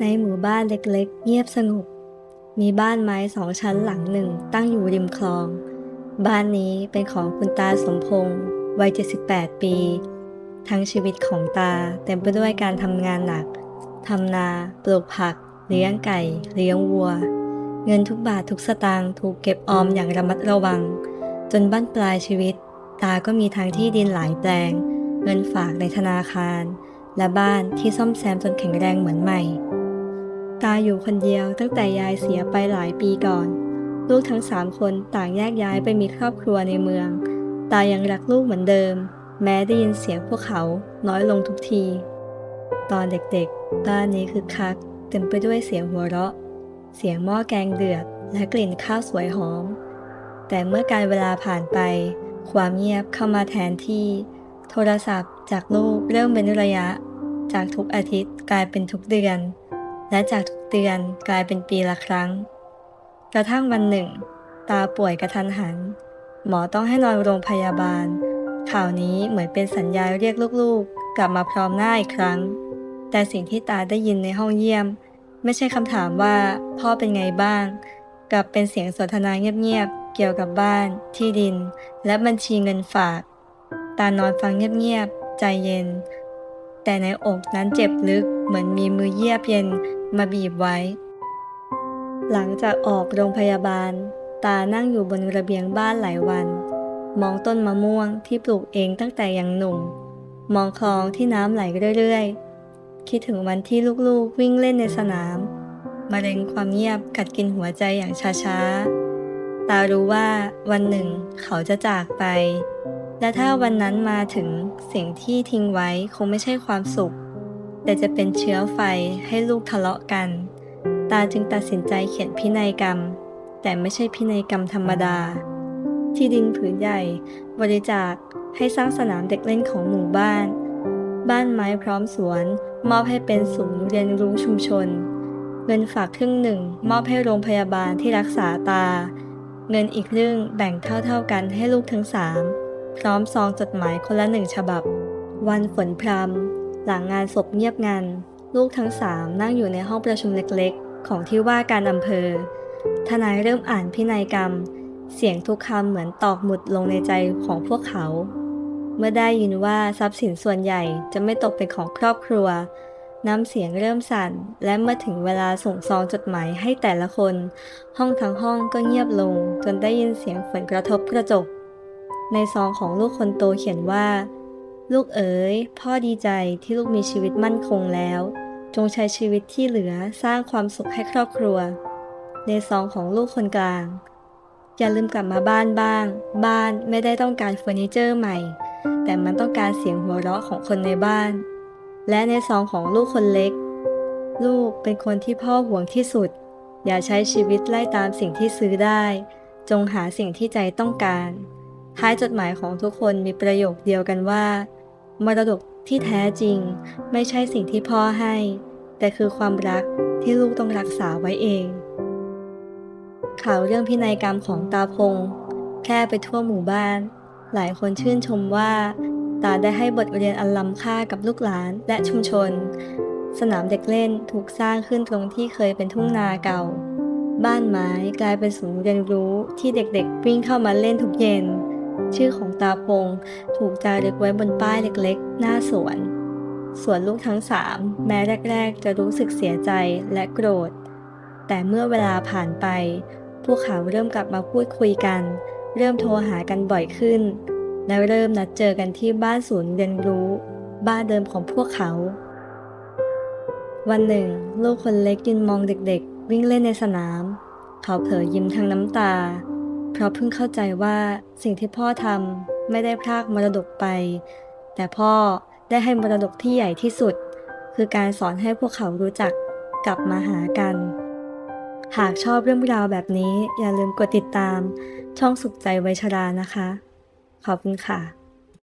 ในหมู่บ้านเล็กๆ เงียบสงบ มีบ้านไม้สองชั้นหลังหนึ่งตั้งอยู่ริมคลอง บ้านนี้เป็นของคุณตาสมพงศ์วัย 78 ปี ทั้งชีวิตของตาเต็มไปด้วยการทำงานหนักทำนา ปลูกผัก เลี้ยงไก่ เลี้ยงวัว เงินทุกบาททุกสตางค์ถูกเก็บออมอย่างระมัดระวัง จนบ้านปลายชีวิต ตาก็มีทางที่ดินหลายแปลง เงินฝากในธนาคาร และบ้านที่ซ่อมแซมจนแข็งแรงเหมือนใหม่ ตาอยู่คนเดียวตั้งแต่ยายเสียไปหลายปีก่อน ลูกทั้งสามคนต่างแยกย้ายไปมีครอบครัวในเมือง ตายังรักลูกเหมือนเดิม แม้ได้ยินเสียงพวกเขาน้อยลงทุกที ตอนเด็กๆ บ้านนี้คือคัก เต็มไปด้วยเสียงหัวเราะ เสียงหม้อแกงเดือด และกลิ่นข้าวสวยหอม แต่เมื่อการเวลาผ่านไป ความเงียบเข้ามาแทนที่ โทรศัพท์จากลูกเริ่มเป็นระยะ จากทุกอาทิตย์กลายเป็นทุกเดือน และจากทุกเดือนกลายเป็นปีละครั้ง กระทั่งวันหนึ่ง ตาป่วยกระทันหัน หมอต้องให้นอนโรงพยาบาล ข่าวนี้เหมือนเป็นสัญญาเรียกลูกๆ กลับมาพร้อมหน้าอีกครั้ง แต่สิ่งที่ตาได้ยินในห้องเยี่ยม ไม่ใช่คำถามว่าพ่อเป็นไงบ้าง กลับเป็นเสียงสนทนาเงียบๆ เกี่ยวกับบ้าน ที่ดิน และบัญชีเงินฝาก ตานอนฟังเงียบๆ ใจเย็น แต่ในอกนั้นเจ็บลึก เหมือนมีมือเยียบเย็นมาบีบไว้ หลังจากออกโรงพยาบาล ตานั่งอยู่บนระเบียงบ้านหลายวัน มองต้นมะม่วงที่ปลูกเองตั้งแต่ยังหนุ่ม มองคลองที่น้ำไหลเรื่อยๆ คิดถึงวันที่ลูกๆวิ่งเล่นในสนามมะเร็งความเงียบกัดกินหัวใจอย่างช้าๆ ตารู้ว่าวันหนึ่งเขาจะจากไป และถ้าวันนั้นมาถึงสิ่งที่ทิ้งไว้คงไม่ใช่ความสุข แต่จะเป็นเชื้อไฟให้ลูกทะเลาะกัน ตาจึงตัดสินใจเขียนพินัยกรรม แต่ไม่ใช่พินัยกรรมธรรมดา ที่ดินผืนใหญ่ บริจาคให้สร้างสนามเด็กเล่นของหมู่บ้าน บ้านไม้พร้อมสวน มอบให้เป็นศูนย์เรียนรู้ชุมชน เงินฝากครึ่งหนึ่ง มอบให้โรงพยาบาลที่รักษาตา เงินอีกครึ่งแบ่งเท่าๆกันให้ลูกทั้งสามพร้อมซองจดหมายคนละหนึ่งฉบับ วันฝนพรำ หลังงานศพเงียบงัน ลูกทั้งสามนั่งอยู่ในห้องประชุมเล็กๆ ของที่ว่าการอำเภอ ทนายเริ่มอ่านพินัยกรรม เสียงทุกคำเหมือนตอกหมุดลงในใจของพวกเขา เมื่อได้ยินว่าทรัพย์สินส่วนใหญ่จะไม่ตกเป็นของครอบครัว น้ำเสียงเริ่มสั่น และเมื่อถึงเวลาส่งซองจดหมายให้แต่ละคน ห้องทั้งห้องก็เงียบลง จนได้ยินเสียงฝนกระทบกระจก ในซองของลูกคนโตเขียนว่า ลูกเอ๋ย พ่อดีใจที่ลูกมีชีวิตมั่นคงแล้ว จงใช้ชีวิตที่เหลือสร้างความสุขให้ครอบครัว ในซองของลูกคนกลาง อย่าลืมกลับมาบ้านบ้าง บ้านไม่ได้ต้องการเฟอร์นิเจอร์ใหม่ แต่มันต้องการเสียงหัวเราะของคนในบ้าน และในซองของลูกคนเล็ก ลูกเป็นคนที่พ่อห่วงที่สุด อย่าใช้ชีวิตไล่ตามสิ่งที่ซื้อได้ จงหาสิ่งที่ใจต้องการ ท้ายจดหมายของทุกคนมีประโยคเดียวกันว่า มรดกที่แท้จริง ไม่ใช่สิ่งที่พ่อให้ แต่คือความรักที่ลูกต้องรักษาไว้เอง ข่าวเรื่องพินัยกรรมของตาพงแพร่ไปทั่วหมู่บ้าน หลายคนชื่นชมว่า ตาได้ให้บทเรียนอันล้ำค่ากับลูกหลานและชุมชน สนามเด็กเล่นถูกสร้างขึ้นตรงที่เคยเป็นทุ่งนาเก่า บ้านไม้กลายเป็นศูนย์เรียนรู้ที่เด็กๆวิ่งเข้ามาเล่นทุกเย็น ชื่อของตาพงถูกจารึกไว้บนป้ายเล็กๆ หน้าสวน ส่วนลูกทั้งสามแม้แรก ๆ จะรู้สึกเสียใจและโกรธ แต่เมื่อเวลาผ่านไป พวกเขาเริ่มกลับมาพูดคุยกัน เริ่มโทรหากันบ่อยขึ้น และเริ่มนัดเจอกันที่บ้านศูนย์เรียนรู้ บ้านเดิมของพวกเขา วันหนึ่ง ลูกคนเล็กยืนมองเด็ก ๆ วิ่งเล่นในสนาม เขาเผลอยิ้มทั้งน้ำตา เพราะเพิ่งเข้าใจว่าสิ่งที่พ่อทำไม่ได้พรากมรดกไป แต่พ่อได้ให้มรดกที่ใหญ่ที่สุด คือการสอนให้พวกเขารู้จักกลับมาหากัน หากชอบเรื่องราวแบบนี้อย่าลืมกดติดตามช่องสุขใจไวชรานะคะ ขอบคุณค่ะ